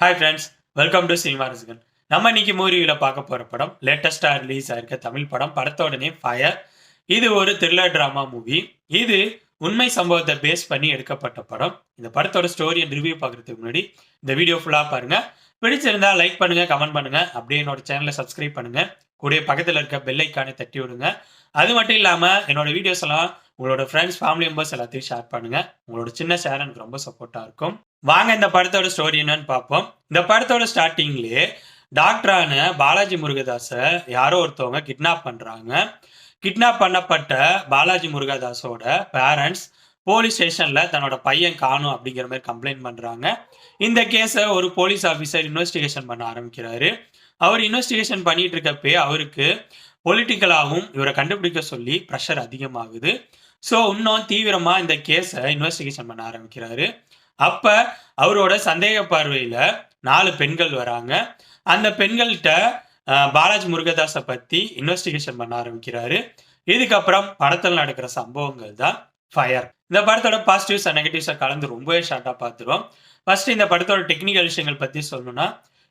Hi friends welcome to cinema Rasigan நம்ம இன்னைக்கு மூவியில் பார்க்க போகிற படம் லேட்டஸ்டாக ரிலீஸ் ஆயிருக்க தமிழ் படம் படத்தோட நேம் ஃபயர் இது ஒரு த்ரில்லர் ட்ராமா மூவி இது உண்மை சம்பவத்தை பேஸ் பண்ணி எடுக்கப்பட்ட படம். இந்த படத்தோட ஸ்டோரி அண்ட் ரிவ்யூ பார்க்குறதுக்கு முன்னாடி இந்த வீடியோ ஃபுல்லாக பாருங்கள் பிடிச்சிருந்தா லைக் பண்ணுங்க கமெண்ட் பண்ணுங்க. அப்படியே என்னோட சேனலை சப்ஸ்கிரைப் பண்ணுங்க. கூடிய பக்கத்தில் இருக்க பெல் ஐக்கானை தட்டி விடுங்க. அது மட்டும் இல்லாமல் என்னோட வீடியோஸ் எல்லாம் உங்களோட ஃப்ரெண்ட்ஸ் ஃபேமிலி மெம்பர்ஸ் எல்லாத்தையும் ஷேர் பண்ணுங்க. உங்களோட சின்ன ஷேர் எனக்கு ரொம்ப சப்போர்ட்டாக இருக்கும். வாங்க இந்த படத்தோட ஸ்டோரி என்னன்னு பார்ப்போம். இந்த படத்தோட ஸ்டார்டிங்லேயே டாக்டரான பாலாஜி முருகதாஸை யாரோ ஒருத்தவங்க கிட்னாப் பண்ணுறாங்க கிட்னாப் பண்ணப்பட்ட பாலாஜி முருகதாஸோட பேரண்ட்ஸ் போலீஸ் ஸ்டேஷனில் தன்னோட பையன் காணும் அப்படிங்கிற மாதிரி கம்ப்ளைண்ட் பண்ணுறாங்க இந்த கேஸை ஒரு போலீஸ் ஆஃபீஸர் இன்வெஸ்டிகேஷன் பண்ண ஆரம்பிக்கிறாரு. அவர் இன்வெஸ்டிகேஷன் பண்ணிட்டு இருக்கப்பே அவருக்கு பொலிட்டிக்கலாகவும் இவரை கண்டுபிடிக்க சொல்லி ப்ரெஷர் அதிகமாகுது. ஸோ இன்னும் தீவிரமாக இந்த கேஸை இன்வெஸ்டிகேஷன் பண்ண ஆரம்பிக்கிறாரு. அப்போ அவரோட சந்தேக பார்வையில் நாலு பெண்கள் வராங்க. அந்த பெண்கள்கிட்ட பாலாஜி முருகதாஸை பற்றி இன்வெஸ்டிகேஷன் பண்ண ஆரம்பிக்கிறாரு. இதுக்கப்புறம் படத்தில் நடக்கிற சம்பவங்கள் தான் ஃபயர் இந்த படத்தோட பாசிட்டிவ்ஸ் அண்ட் நெகட்டிவ்ஸை கலந்து ரொம்பவே ஷார்ட்டாக பார்த்துருவோம். ஃபர்ஸ்ட் இந்த படத்தோட டெக்னிக்கல் விஷயங்கள் பற்றி சொல்லணும்னா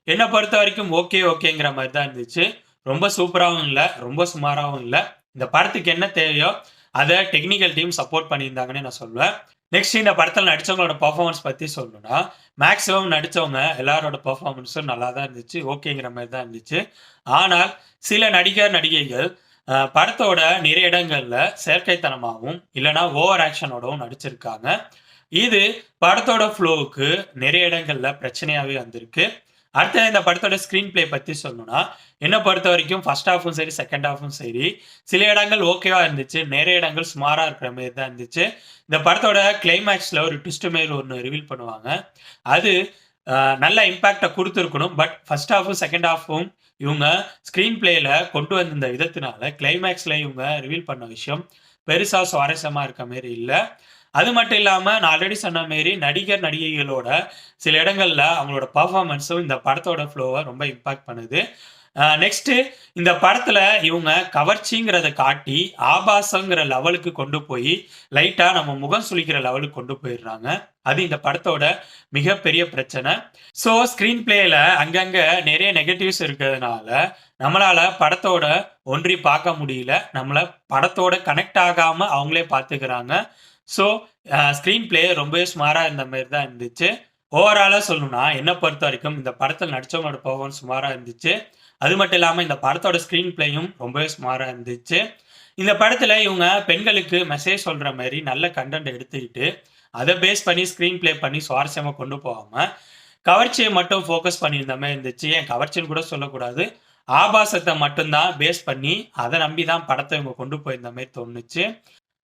என்னை பொறுத்த வரைக்கும் ஓகே ஓகேங்கிற மாதிரி தான் இருந்துச்சு. ரொம்ப சூப்பராகவும் இல்லை ரொம்ப சுமாராகவும் இல்லை. இந்த படத்துக்கு என்ன தேவையோ அதை டெக்னிக்கல் டீம் சப்போர்ட் பண்ணியிருந்தாங்கன்னு நான் சொல்லுவேன் நெக்ஸ்ட் இந்த படத்தில் நடித்தவங்களோட பர்ஃபார்மன்ஸ் பற்றி சொல்லணும்னா மேக்ஸிமம் நடித்தவங்க எல்லாரோட பர்ஃபார்மன்ஸும் நல்லா தான் இருந்துச்சு ஓகேங்கிற மாதிரி தான் இருந்துச்சு. ஆனால் சில நடிகர் நடிகைகள் படத்தோட நிறைய இடங்களில் செயற்கைத்தனமாகவும் இல்லைனா ஓவர் ஆக்ஷனோடவும் நடிச்சிருக்காங்க. இது படத்தோட ஃப்ளோவுக்கு நிறைய இடங்களில் பிரச்சனையாகவே வந்திருக்கு. அடுத்த இந்த படத்தோட ஸ்க்ரீன் ப்ளே பற்றி சொல்லணும்னா என்னை பொறுத்த வரைக்கும் ஃபர்ஸ்ட் ஹாஃபும் சரி செகண்ட் ஹாஃபும் சரி சில இடங்கள் ஓகேவா இருந்துச்சு. நிறைய இடங்கள் சுமாராக இருக்கிற மாதிரி தான் இருந்துச்சு. இந்த படத்தோட கிளைமேக்ஸில் ஒரு ட்விஸ்ட் மாரி ஒன்று ரிவீல் பண்ணுவாங்க. அது நல்ல இம்பேக்டை கொடுத்துருக்கணும். பட் ஃபர்ஸ்ட் ஹாஃபும் செகண்ட் ஹாஃபும் இவங்க ஸ்க்ரீன் பிளேயில் கொண்டு வந்திருந்த விதத்தினால கிளைமேக்ஸில் இவங்க ரிவீல் பண்ண விஷயம் பெருசாக சுவாரஸ்யமாக இருக்க மாரி இல்லை. அது மட்டும் இல்லாமல் நான் ஆல்ரெடி சொன்ன மாரி நடிகர் நடிகைகளோட சில இடங்களில் அவங்களோட பர்ஃபார்மன்ஸும் இந்த படத்தோட ஃப்ளோவை ரொம்ப இம்பாக்ட் பண்ணுது. நெக்ஸ்ட்டு இந்த படத்தில் இவங்க கவர்ச்சிங்கிறத காட்டி ஆபாசங்கிற லெவலுக்கு கொண்டு போய் லைட்டாக நம்ம முகம் சுளிக்கிற லெவலுக்கு கொண்டு போயிடுறாங்க. அது இந்த படத்தோட மிகப்பெரிய பிரச்சனை. ஸோ ஸ்க்ரீன் பிளேயில் அங்கங்கே நிறைய நெகட்டிவ்ஸ் இருக்கிறதுனால நம்மளால் படத்தோட ஒன்றி பார்க்க முடியல. நம்மளை படத்தோட கனெக்ட் ஆகாமல் அவங்களே பார்த்துக்கிறாங்க. ஸோ ஸ்க்ரீன் பிளே ரொம்பவே சுமாராக இருந்த மாதிரி தான் இருந்துச்சு. ஓவராலாக சொல்லணும்னா என்னை பொறுத்த வரைக்கும் இந்த படத்தில் நடித்தவங்களோட பர்ஃபார்மன்ஸ் சுமாராக இருந்துச்சு. அது மட்டும் இல்லாமல் இந்த படத்தோட ஸ்க்ரீன் பிளேயும் ரொம்பவே சுமாராக இருந்துச்சு. இந்த படத்தில் இவங்க பெண்களுக்கு மெசேஜ் சொல்கிற மாதிரி நல்ல கண்டென்ட் எடுத்துக்கிட்டு அதை பேஸ் பண்ணி ஸ்க்ரீன் ப்ளே பண்ணி சுவாரஸ்யமாக கொண்டு போகாமல் கவர்ச்சியை மட்டும் ஃபோக்கஸ் பண்ணியிருந்த மாதிரி இருந்துச்சு. என் கவர்ச்சின்னு கூட சொல்லக்கூடாது. ஆபாசத்தை மட்டும்தான் பேஸ் பண்ணி அதை நம்பி தான் படத்தை இவங்க கொண்டு போயிருந்த மாதிரி தோணுச்சு.